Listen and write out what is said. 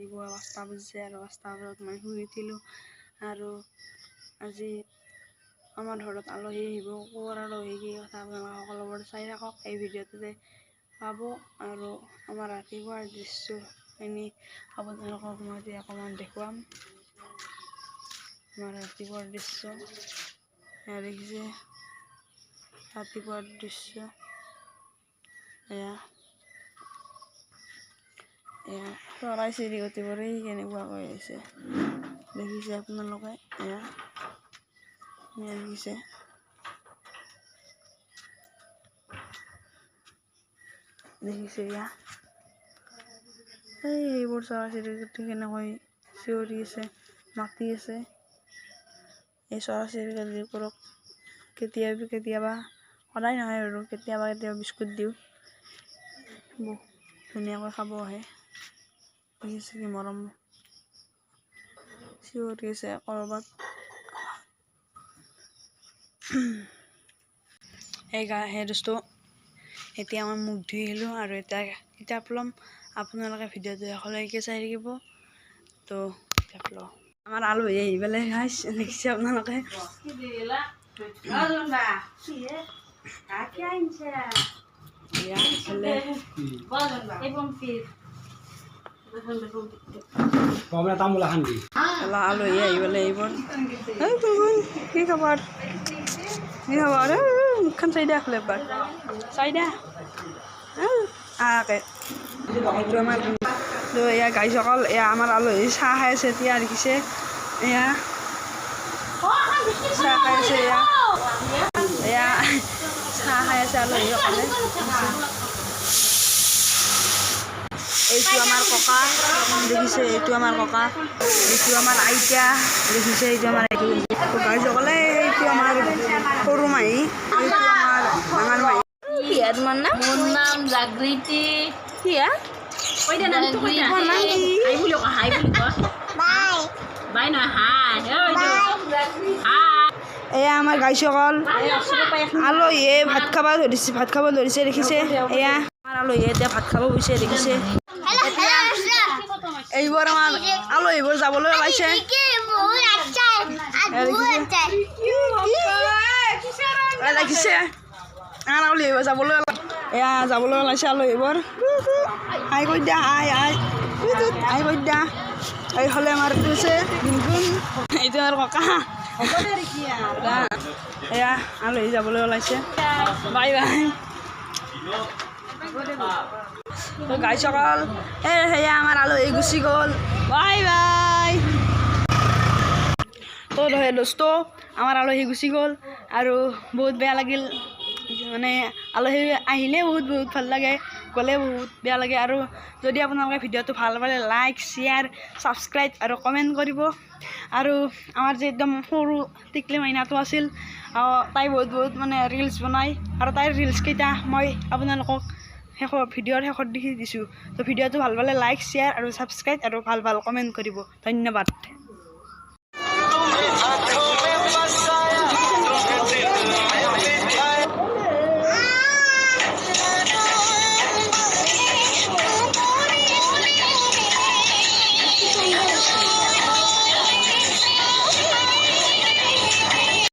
ৰাতিপুৱা পাঁচটা বাজিছে আৰু পাঁচটা বজাত মই শুই উঠিলোঁ আৰু আজি আমাৰ ঘৰত আলহী আহিব ক'ৰ আলহী কি কথা আপোনালোকে সকলোবোৰ চাই থাকক এই ভিডিঅ'টোতে পাব আৰু আমাৰ ৰাতিপুৱাৰ দৃশ্যখিনি আপোনালোকক মই এতিয়া অকণমান দেখুৱাম। আমাৰ ৰাতিপুৱাৰ দৃশ্য এয়া দেখিছে। ৰাতিপুৱাৰ দৃশ্য এয়া চৰাই চিৰিকটিবোৰে কেনেকুৱাকৈ হৈছে দেখিছে আপোনালোকে এয়া দেখিছে দেখিছে এয়া এই এইবোৰ চৰাই চিৰিকটি কেনেকৈ চিঞৰি আছে মাতি আছে এই চৰাই চিৰিকটিবোৰক কেতিয়াবা কেতিয়াবা সদায় নহয় আৰু কেতিয়াবা কেতিয়াবা বিস্কুট দিওঁ ধুনীয়াকৈ খাব আহে কি মৰম চিঞৰি আছে ক'ৰবাত এই গা সেই দোস্তো এতিয়া মই মুখ ধুই আহিলোঁ আৰু এতিয়া কিতাপ ল'ম আপোনালোকে ভিডিঅ'টো শেষলৈকে চাই থাকিব তো কিতাপ লওঁ আমাৰ আলহী আহি পেলাই খাইছ দেখিছে আপোনালোকে এইফালে দি আলহী আহি পেলাই এইবোৰ এই কি খবৰ কি খবৰ এই চাই দিয়া খালে এবাৰ চাই দিয়া আকে। এইটো আমাৰ তো এয়া গাইসকল এয়া আমাৰ আলহী চাহ খাই আছে এতিয়া দেখিছে এয়া, চাহ খাই আছে, এয়া। এয়া, চাহ খাই আছে আলহীসকলে এইটো আমাৰ ককা দেখিছে এইটো আমাৰ ককা এইটো আমাৰ আইতা দেখিছে এইটো আমাৰ এইটো গাইসকলে এইটো আমাৰ সৰু মাহী এইটো আমাৰ ডাঙৰ মাহী। তোমাৰ নাম? মোৰ নাম জাগৃতি। কিয়া? জাগৃতি তোমাৰ নাম কি হাই বুলি কয় হাই বুলি কয় বাই নহয় হাই। হাই এয়া আমাৰ গাইসকল আলহীয়ে ভাত খাব ধৰিছে ভাত খাব ধৰিছে দেখিছে? এয়া। আমাৰ আলহীয়ে এতিয়া ভাত খাব গৈছে দেখিছে? এইবার আমার আলো এইবার যাবলৈ ওলাইছে লাগিছে আর যাবলৈ এয়া যাবলৈ ওলাইছে আলো আই কৈ দিয়া আই আই আই কৈ দিয়া এই হলে আমার দিছে গুনগুন এইটো আমার ককা। এয়া আলহী যাবলৈ ওলাইছে বাই বাই। গাইসকল এই সেয়া আমাৰ আলহী গুচি গ'ল। Bye bye. তো সেই দোস্ত আমাৰ আলহী গুচি গ'ল আৰু বহুত বেয়া লাগিল। মানে আলহী আহিলে বহুত বহুত ভাল লাগে গ'লে বহুত বেয়া লাগে। আৰু যদি আপোনালোকে ভিডিঅ'টো ভাল পালে লাইক শ্বেয়াৰ ছাবস্ক্ৰাইব আৰু কমেণ্ট কৰিব। আৰু আমাৰ যে একদম সৰু টিকলি মাইনাটো আহ, তাই বহুত বহুত মানে ৰিলচ বনায়। আৰু তাইৰ ৰিলচকেইটা মই আপোনালোকক শেষৰ ভিডিঅ'ৰ শেষত দেখি দিছোঁ। তো ভিডিঅ'টো ভাল পালে লাইক শ্বেয়াৰ আৰু ছাবস্ক্ৰাইব আৰু ভাল ভাল কমেণ্ট কৰিব। ধন্যবাদ।